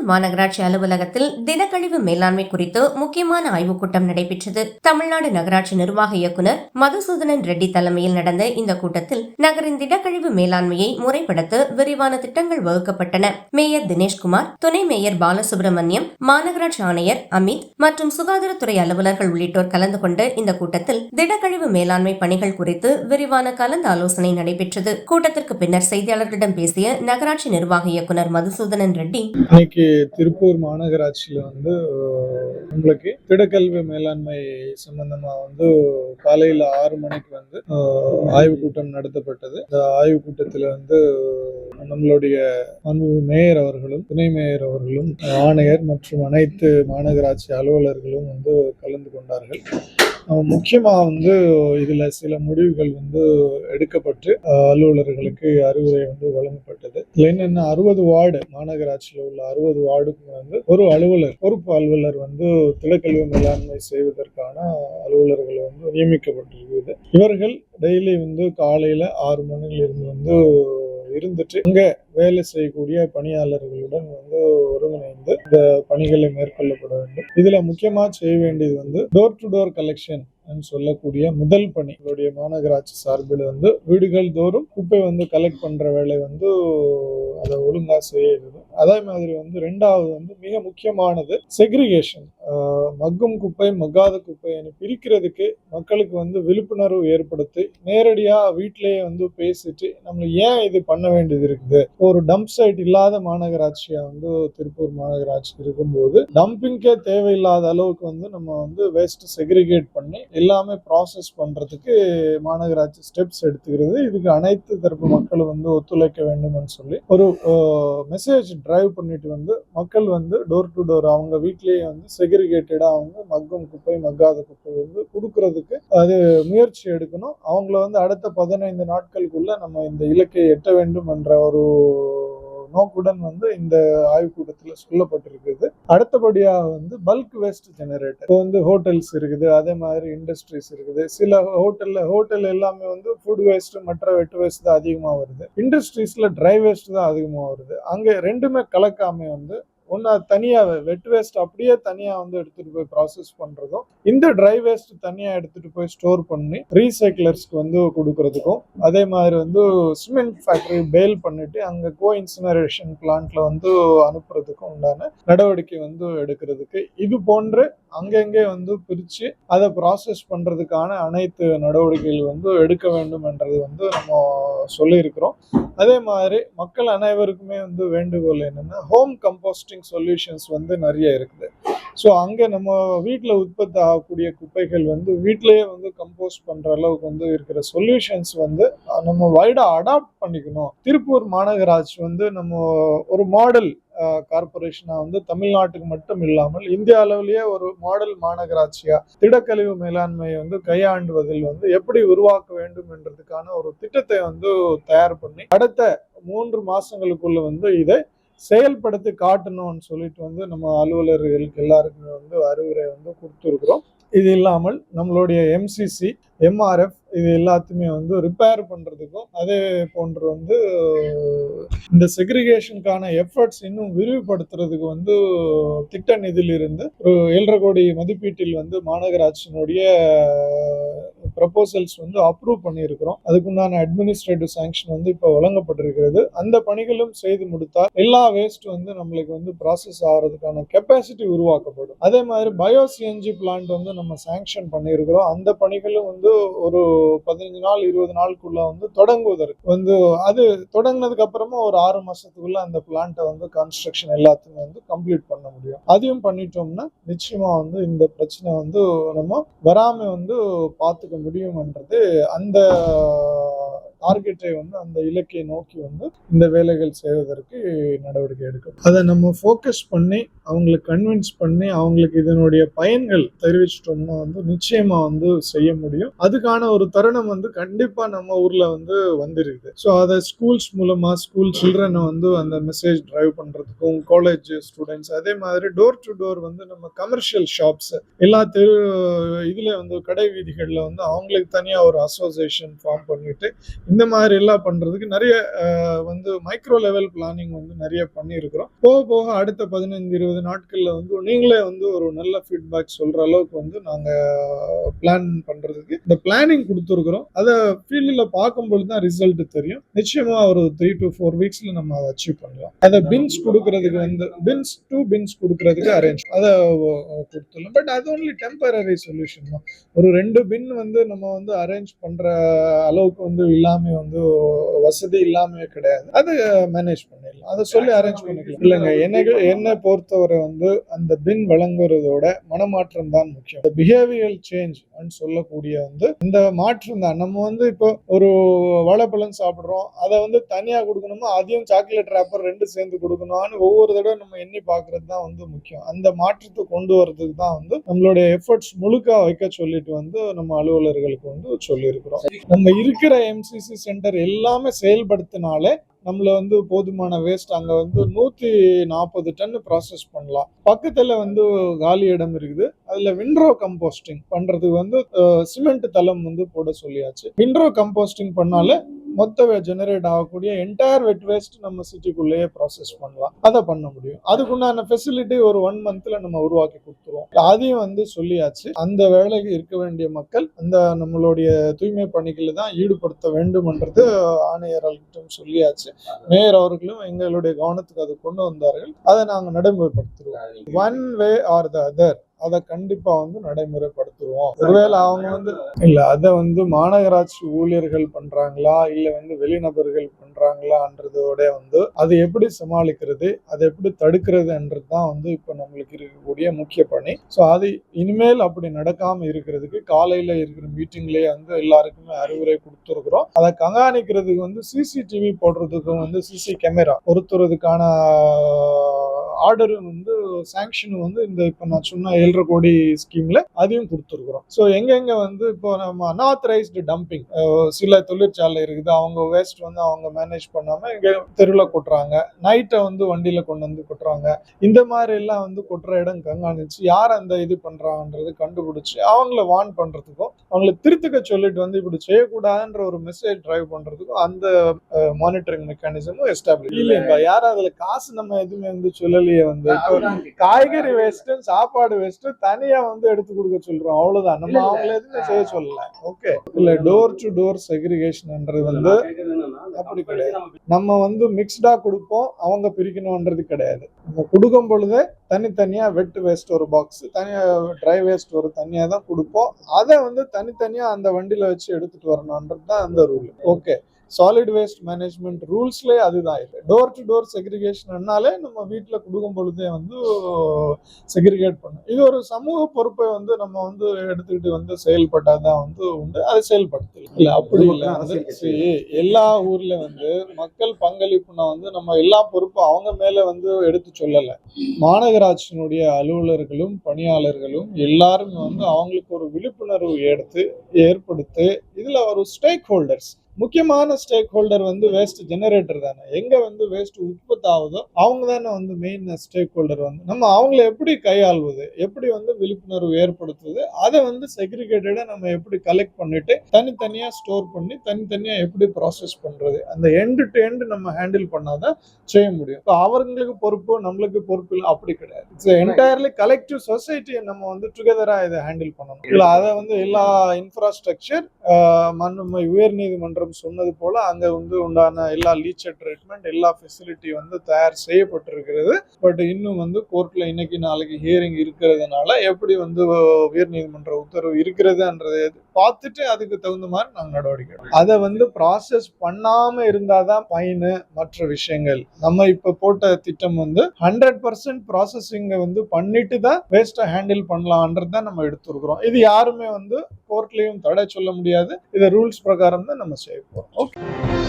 திருப்பூர் மாநகராட்சி அலுவலகத்தில் தினக்கழிவு மேலாண்மை குறித்து முக்கியமான ஆய்வுக் கூட்டம் நடைபெற்றது. தமிழ்நாடு நகராட்சி நிர்வாக இயக்குநர் மதுசூதனன் ரெட்டி தலைமையில் நடந்த இந்த கூட்டத்தில் நகரின் திடக்கழிவு மேலாண்மையை முறைப்படுத்த விரிவான திட்டங்கள் வகுக்கப்பட்டன. மேயர் தினேஷ்குமார் துணை மேயர் பாலசுப்ரமணியம் மாநகராட்சி ஆணையர் அமித் மற்றும் சுகாதாரத்துறை அலுவலர்கள் உள்ளிட்டோர் கலந்து கொண்ட இந்த கூட்டத்தில் திடக்கழிவு மேலாண்மை பணிகள் குறித்து விரிவான கலந்து ஆலோசனை நடைபெற்றது. கூட்டத்திற்கு பின்னர் செய்தியாளர்களிடம் பேசிய நகராட்சி நிர்வாக இயக்குநர் மதுசூதனன் ரெட்டி இன்னைக்கு திருப்பூர் மாநகராட்சியில் வந்து உங்களுக்கு திடக்கல்வி மேலாண்மை சம்பந்தமா வந்து காலையில் ஆறு மணிக்கு வந்து அஹ், ஆய்வுக் கூட்டம் நடத்தப்பட்டது. இந்த ஆய்வுக் கூட்டத்தில் வந்து நம்மளுடைய மேயர் அவர்களும் துணை மேயர் அவர்களும் ஆணையர் மற்றும் அனைத்து மாநகராட்சி அலுவலர்களும் வந்து கலந்து கொண்டார்கள். முக்கியமாக வந்து இதில் சில முடிவுகள் வந்து எடுக்கப்பட்டு அலுவலர்களுக்கு அறிவுரை வந்து வழங்கப்பட்டது. இதில் என்னென்ன அறுபது வார்டு மாநகராட்சியில் உள்ள அறுபது வார்டுக்கு வந்து ஒரு அலுவலர் பொறுப்பு அலுவலர் வந்து திடக்கல்வி மேலாண்மை செய்வதற்கான அலுவலர்கள் வந்து நியமிக்கப்பட்டிருக்குது இவர்கள் டெய்லி வந்து காலையில் ஆறு மணிலிருந்து வந்து இருந்துட்டு அங்க வேலை செய்யக்கூடிய பணியாளர்களுடன் வந்து ஒருங்கிணைந்து இந்த பணிகளை மேற்கொள்ளப்பட வேண்டும். இதுல முக்கியமா செய்ய வேண்டியது வந்து டோர் டு டோர் கலெக்ஷன் சொல்லக்கூடிய முதல் பணி. எங்களுடைய மாநகராட்சி சார்பில் வந்து வீடுகள் தோறும் குப்பை வந்து கலெக்ட் பண்ற வேலை வந்து அதை ஒழுங்கா செய்யறது. அதே மாதிரி வந்து ரெண்டாவது வந்து மிக முக்கியமானது செக்ரிகேஷன் மக்கும் குப்பை மக்காத குப்பைன்னு பிரிக்கிறதுக்கு மக்களுக்கு வந்து விழிப்புணர்வு ஏற்படுத்தி நேரடியாக வீட்டிலேயே வந்து பேசிட்டு நம்ம ஏன் இது பண்ண வேண்டியது இருக்குது? ஒரு டம்ப் சைட் இல்லாத மாநகராட்சியாக வந்து திருப்பூர் மாநகராட்சி இருக்கும்போது டம்பிங்கே தேவையில்லாத அளவுக்கு வந்து நம்ம வந்து வேஸ்ட் செக்ரிகேட் பண்ணி எல்லாமே ப்ராசஸ் பண்றதுக்கு மாநகராட்சி ஸ்டெப்ஸ் எடுத்துக்கிறது. இதுக்கு அனைத்து தரப்பு மக்களும் வந்து ஒத்துழைக்க வேண்டும்னு சொல்லி ஒரு மெசேஜ் டிரைவ் பண்ணிட்டு வந்து மக்கள் வந்து டோர் டு டோர் அவங்க வீட்லயே வந்து செக்ரிகேட்டடா அவங்க மக்கும் குப்பை மக்காத குப்பை வந்து கொடுக்கறதுக்கு அது முயற்சி எடுக்கணும். அவங்கள வந்து அடுத்த பதினைந்து நாட்களுக்குள்ள நம்ம இந்த இலக்கை எட்ட வேண்டும் என்ற ஒரு நோக்குடன் வந்து இந்த ஆய்வுக்கூட்டத்தில் சொல்லப்பட்டிருக்குது. அடுத்தபடியாக வந்து பல்க் வேஸ்ட் ஜெனரேட்டர் இப்போ வந்து ஹோட்டல்ஸ் இருக்குது அதே மாதிரி இண்டஸ்ட்ரீஸ் இருக்குது. சில ஹோட்டலில் ஹோட்டல் எல்லாமே வந்து ஃபுட் வேஸ்ட் மற்ற வெட்டு வேஸ்ட் தான் அதிகமாக வருது. இண்டஸ்ட்ரீஸில் ட்ரை வேஸ்ட் தான் அதிகமாக வருது. அங்கே ரெண்டுமே கலக்காம வந்து ஒன்று தனியாக வெட் வேஸ்ட் அப்படியே தனியாக வந்து எடுத்துகிட்டு போய் ப்ராசஸ் பண்ணுறதும் இந்த ட்ரை வேஸ்ட் தனியாக எடுத்துகிட்டு போய் ஸ்டோர் பண்ணி ரீசைக்கிளர்ஸ்க்கு வந்து கொடுக்கறதுக்கும் அதே மாதிரி வந்து சிமெண்ட் ஃபேக்டரி பேல் பண்ணிட்டு அங்கே கோ இன்சினரேஷன் பிளான்ட்ல வந்து அனுப்புறதுக்கும் உண்டான நடவடிக்கை வந்து எடுக்கிறதுக்கு இது போன்று அங்கங்கே வந்து பிரித்து அதை ப்ராசஸ் பண்ணுறதுக்கான அனைத்து நடவடிக்கைகள் வந்து எடுக்க வேண்டும் என்றது வந்து நம்ம சொல்லியிருக்கிறோம். அதே மாதிரி மக்கள் அனைவருக்குமே வந்து வேண்டுகோள் என்னென்னா ஹோம் கம்போஸ்டிங் சொல்யூஷன்ஸ் வந்து நிறைய இருக்குது. ஸோ அங்கே நம்ம வீட்டில் உற்பத்தி ஆகக்கூடிய குப்பைகள் வந்து வீட்டிலேயே வந்து கம்போஸ்ட் பண்ணுற அளவுக்கு வந்து இருக்கிற சொல்யூஷன்ஸ் வந்து நம்ம வைடாக அடாப்ட் பண்ணிக்கணும். திருப்பூர் மாநகராட்சி வந்து நம்ம ஒரு மாடல் கார்பரேஷனா வந்து தமிழ்நாட்டுக்கு மட்டும் இல்லாமல் இந்திய அளவிலேயே ஒரு மாடல் மாநகராட்சியா திடக்கழிவு மேலாண்மையை வந்து கையாண்டுவதில் வந்து எப்படி உருவாக்க வேண்டும் என்றதுக்கான ஒரு திட்டத்தை வந்து தயார் பண்ணி அடுத்த மூன்று மாசங்களுக்குள்ள வந்து இதை செயல்படுத்தி காட்டணும்னு சொல்லிட்டு வந்து நம்ம அலுவலர்களுக்கு எல்லாருக்குமே வந்து அறிவுரை வந்து கொடுத்துருக்குறோம். இது இல்லாமல் நம்மளுடைய எம்சிசி எம்ஆர்எஃப் இது எல்லாத்தையுமே வந்து ரிப்பேர் பண்ணுறதுக்கும் அதே போன்று வந்து இந்த செக்ரிகேஷனுக்கான எஃபர்ட்ஸ் இன்னும் விரிவுபடுத்துறதுக்கு வந்து திட்ட நிதியிலிருந்து ஒரு ஏழரை கோடி மதிப்பீட்டில் வந்து மாநகராட்சியினுடைய ப்ரப்போசல்ஸ் வந்து அப்ரூவ் பண்ணியிருக்கிறோம். அதுக்குண்டான அட்மினிஸ்ட்ரேட்டிவ் சாங்ஷன் வந்து இப்போ வழங்கப்பட்டிருக்கிறது. அந்த பணிகளும் செய்து முடித்தால் எல்லா வேஸ்ட் வந்து நம்மளுக்கு வந்து ப்ராசஸ் ஆகிறதுக்கான கெப்பாசிட்டி உருவாக்கப்படும். அதே மாதிரி பயோ சிஎன்ஜி பிளான்ட் வந்து நம்ம சாங்ஷன் பண்ணியிருக்கிறோம். அந்த பணிகளும் வந்து ஒரு பதினஞ்சு நாள் இருபது நாளுக்குள்ள வந்து தொடங்குவதற்கு வந்து அது தொடங்கினதுக்கு அப்புறமா ஒரு ஆறு மாசத்துக்குள்ள அந்த பிளான்ட்டை வந்து கன்ஸ்ட்ரக்ஷன் எல்லாத்தையுமே வந்து கம்ப்ளீட் பண்ண முடியும். அதையும் பண்ணிட்டோம்னா நிச்சயமா வந்து இந்த பிரச்சனை வந்து நம்ம வராம வந்து பார்த்துக்க முடியும். முடியும்ன்றது அந்த டார்கெட்டை வந்து அந்த இலக்கை நோக்கி வந்து இந்த வேலைகள் செய்வதற்கு நடவடிக்கை எடுக்கும். அதை நம்ம ஃபோக்கஸ் பண்ணி அவங்களுக்கு கன்வின்ஸ் பண்ணி அவங்களுக்கு இதனுடைய பயன்கள் தெரிவிச்சிட்டோம்னா வந்து நிச்சயமா வந்து செய்ய முடியும். அதுக்கான ஒரு தருணம் வந்து கண்டிப்பா நம்ம ஊர்ல வந்து வந்திருக்குது. ஸோ அதை ஸ்கூல்ஸ் மூலமா ஸ்கூல் சில்ட்ரனை வந்து அந்த மெசேஜ் டிரைவ் பண்றதுக்கும் காலேஜ் ஸ்டூடெண்ட்ஸ் அதே மாதிரி டோர் டு டோர் வந்து நம்ம கமர்ஷியல் ஷாப்ஸ் எல்லா தெரு இதுல வந்து கடை வீதிகளில் வந்து அவங்களுக்கு தனியாக ஒரு அசோசியேஷன் ஃபார்ம் பண்ணிட்டு இந்த மாதிரி எல்லாம் பண்றதுக்கு நிறைய வந்து மைக்ரோ லெவல் பிளானிங் வந்து நிறைய பண்ணியிருக்கிறோம். போக போக அடுத்த பதினைந்து இருபது நாட்கள்ல வந்து நீங்களே வந்து ஒரு நல்ல ஃபீட்பேக் சொல்ற அளவுக்கு வந்து நாங்க பிளான் பண்றதுக்கு இந்த பிளானிங் கொடுத்துருக்குறோம். அதை ஃபீல்டில் பார்க்கும்பொழுது தான் ரிசல்ட் தெரியும். நிச்சயமா ஒரு த்ரீ டு ஃபோர் வீக்ஸ்ல நம்ம அதை அச்சீவ் பண்ணலாம். அதை பின்ஸ் கொடுக்கறதுக்கு வந்து பின்ஸ் டூ பின்ஸ் கொடுக்கறதுக்கு அரேஞ்ச் அதை கொடுத்துடலாம். பட் அது ஒன்லி டெம்பரரி சொல்யூஷன் தான். ஒரு ரெண்டு பின் வந்து நம்ம வந்து அரேஞ்ச் பண்ற அளவுக்கு வந்து இல்லாம வந்து வசதி இல்லாம கிடையாது. அது மேனேஜ் பண்ணிடலாம். அதை சொல்லி அரேஞ்ச் பண்ணிக்கலாம். இல்லைங்க எனக்கு என்னை பொறுத்தவரை வந்து அந்த பின் வழங்குறதோட மனமாற்றம் தான் முக்கியம். பிஹேவியல் சேஞ்ச் சொல்லக்கூடிய வந்து இந்த மாற்றம் தான். நம்ம வந்து இப்போ ஒரு வாழைப்பழம் சாப்பிடுறோம். அதை வந்து தனியா கொடுக்கணுமா? அதையும் சாக்லேட் ரேப்பர் ரெண்டு சேர்ந்து கொடுக்கணும்னு ஒவ்வொரு தடவை நம்ம எண்ணி பார்க்கிறது தான் வந்து முக்கியம். அந்த மாற்றத்தை கொண்டு வரதுக்கு தான் வந்து நம்மளுடைய எஃபர்ட்ஸ் முழுக்க வைக்க சொல்லிட்டு வந்து நம்ம அலுவலர்களுக்கு வந்து சொல்லியிருக்கிறோம். நம்ம இருக்கிற எம்சிசி சென்டர் எல்லாமே செயல்படுத்தினாலே நம்மள வந்து போதுமான வேஸ்ட் அங்க வந்து நூத்தி நாற்பது டன் ப்ராசஸ் பண்ணலாம். பக்கத்துல வந்து காலி இடம் இருக்குது. அதுல விண்ட்ரோ கம்போஸ்டிங் பண்றதுக்கு வந்து சிமெண்ட் தளம் வந்து போட சொல்லியாச்சு. விண்ட்ரோ கம்போஸ்டிங் பண்ணாலே மொத்த ஜெனரேட் ஆகக்கூடிய என்டையர் வெட் வேஸ்ட் நம்ம சிட்டிக்குள்ளேயே ப்ராசஸ் பண்ணலாம். அதை பண்ண முடியும். அதுக்குண்டான ஃபெசிலிட்டி ஒரு ஒன் மந்த்ல நம்ம உருவாக்கி கொடுத்துருவோம் அதையும் வந்து சொல்லியாச்சு. அந்த வேலைக்கு இருக்க வேண்டிய மக்கள் அந்த நம்மளுடைய தூய்மை பணிகளை தான் ஈடுபடுத்த வேண்டும்ன்றது ஆணையர்கள்கிட்ட சொல்லியாச்சு. மேயர் அவர்களும் எங்களுடைய கவனத்துக்கு அது கொண்டு வந்தார்கள். அதை நாங்கள் நடைமுறைப்படுத்துவோம் one way or the other அதை கண்டிப்பா வந்து நடைமுறைப்படுத்துவோம் ஒருவேளை அவங்க வந்து இல்ல அதை வந்து மாநகராட்சி ஊழியர்கள் பண்றாங்களா? இல்ல வந்து வெளிநபர்கள் பண்றாங்களான்றதோட வந்து அது எப்படி சமாளிக்கிறது அதை எப்படி தடுக்கிறதுன்றது தான் வந்து இப்போ நம்மளுக்கு இருக்கக்கூடிய முக்கிய பணி. ஸோ அது இனிமேல் அப்படி நடக்காம இருக்கிறதுக்கு காலையில இருக்கிற மீட்டிங்லயே வந்து எல்லாருக்குமே அறிவுரை கொடுத்துருக்குறோம். அதை கண்காணிக்கிறதுக்கு வந்து சிசிடிவி போடுறதுக்கும் வந்து சிசி கேமரா பொருத்துறதுக்கான ஆர்டர் வந்து சாங்ஷன் வந்து இந்த இப்போ நான் சொன்ன ஏழரை கோடி ஸ்கீம்ல அதையும் கொடுத்துருக்குறோம். ஸோ எங்கெங்க வந்து இப்போ நம்ம அன்ஆத்தரைஸ்டு டம்பிங் சில தொழிற்சாலை இருக்குது. அவங்க வேஸ்ட் வந்து அவங்க மேனேஜ் பண்ணாம இங்க தெருவில் கொட்டுறாங்க. நைட்டை வந்து வண்டியில கொண்டு வந்து கொட்டுறாங்க. இந்த மாதிரி எல்லாம் வந்து கொட்டுற இடம் கண்காணிச்சு யார் அந்த இது பண்றாங்கன்றது கண்டுபிடிச்சு அவங்கள வார்ன் பண்றதுக்கும் அவங்கள திருத்துக்க சொல்லிட்டு வந்து இப்படி செய்யக்கூடாதுன்ற ஒரு மெசேஜ் டிரைவ் பண்றதுக்கும் அந்த மானிட்டரிங் மெக்கானிசமும் எஸ்டாப்ளிஷ் இல்லையா யாரும் அதுல காசு நம்ம எதுவுமே வந்து சொல்லலையே வந்து. காய்கறி வேஸ்ட் சாப்பாடு வேஸ்ட் தனியா வந்து எடுத்து கொடுக்க சொல்றோம். அவ்வளவுதான். நம்ம அவங்கள எதுவுமே செய்ய சொல்லல. ஓகே இல்ல டோர் டு டோர் செக்ரிகேஷன்ன்றது வந்து அப்படி கிடையாது. நம்ம வந்து மிக்ஸ்டா கொடுப்போம். அவங்க பிரிக்கணும்ன்றது கிடையாது. நம்ம கொடுக்கும் பொழுதே தனித்தனியாக வெட்டு வேஸ்ட் ஒரு பாக்ஸ் தனியாக ட்ரை வேஸ்ட் ஒரு தனியாக தான் கொடுப்போம். அதை வந்து தனித்தனியாக அந்த வண்டியில் வச்சு எடுத்துகிட்டு வரணுன்றது தான் அந்த rule okay solid waste management ரூல்ஸ்லேயே அதுதான் இல்லை டோர் டு டோர் செக்ரிகேஷன்னாலே நம்ம வீட்டில் கொடுக்கும் பொழுதே வந்து செக்ரிகேட் பண்ணும். இது ஒரு சமூக பொறுப்பை வந்து நம்ம வந்து எடுத்துக்கிட்டு வந்து செயல்பட்டால் தான் வந்து உண்டு. அதை செயல்படுத்தல இல்லை அப்படி இல்லை. எல்லா ஊர்ல வந்து மக்கள் பங்களிப்புனா வந்து நம்ம எல்லா பொறுப்பும் அவங்க மேல வந்து எடுத்து சொல்லலை. மாநகராட்சியினுடைய அலுவலர்களும் பணியாளர்களும் எல்லாரும் வந்து அவங்களுக்கு ஒரு விழிப்புணர்வு எடுத்து ஏற்படுத்தி இதுல ஒரு ஸ்டேக் ஹோல்டர்ஸ் முக்கியமான ஸ்டேக் ஹோல்டர் வந்து வேஸ்ட் ஜெனரேட்டர் தானே. எங்க வந்து வேஸ்ட் உற்பத்தி ஆகுதோ அவங்க தானே வந்து மெயின் ஸ்டேக் ஹோல்டர் வந்து. நம்ம அவங்கள எப்படி கையாள்வது? எப்படி வந்து விழிப்புணர்வு ஏற்படுத்துவது? அதை வந்து செக்ரிகேட்டடா நம்ம எப்படி கலெக்ட் பண்ணிட்டு தனித்தனியா ஸ்டோர் பண்ணி தனித்தனியா எப்படி ப்ராசஸ் பண்றது? அந்த எண்டு டு எண்டு நம்ம ஹேண்டில் பண்ணாதான் செய்ய முடியும். இப்போ அவங்களுக்கு பொறுப்பு நம்மளுக்கு பொறுப்பு இல்லை அப்படி கிடையாது. இட்ஸ் என்டையர்லி கலெக்டிவ் சொசைட்டியை நம்ம வந்து டுகெதரா இதை ஹேண்டில் பண்ணணும். இல்ல அதை வந்து எல்லா இன்ஃப்ராஸ்ட்ரக்சர் நம்ம உயர் நீதிமன்றம் சொன்னது போல் அங்கே வந்து உண்டான எல்லா லீச்சர் ட்ரீட்மெண்ட் எல்லா ஃபெசிலிட்டி வந்து தயார் செய்யப்பட்டிருக்கிறது. பட் இன்னும் வந்து கோர்ட்டில் இன்னைக்கு நாளைக்கு ஹியரிங் இருக்கிறதுனால எப்படி வந்து உயர்நீதிமன்ற உத்தரவு இருக்கிறதுன்றது பார்த்துட்டு அதுக்கு தகுந்த மாதிரி நாங்கள் நடவடிக்கை அதை வந்து ப்ராசஸ் பண்ணாம இருந்தாதான் ஃபைனு மற்ற விஷயங்கள். நம்ம இப்ப போட்ட திட்டம் வந்து ஹண்ட்ரட் பர்சன்ட் ப்ராசஸிங்கை வந்து பண்ணிட்டு தான் வேஸ்ட்டை ஹேண்டில் பண்ணலான்றது தான் நம்ம எடுத்துருக்குறோம். இது யாருமே வந்து கோர்ட்லேயும் தடை சொல்ல முடியாது. இதை ரூல்ஸ் பிரகாரம் தான் நம்ம செய்ய போகிறோம் ஓகே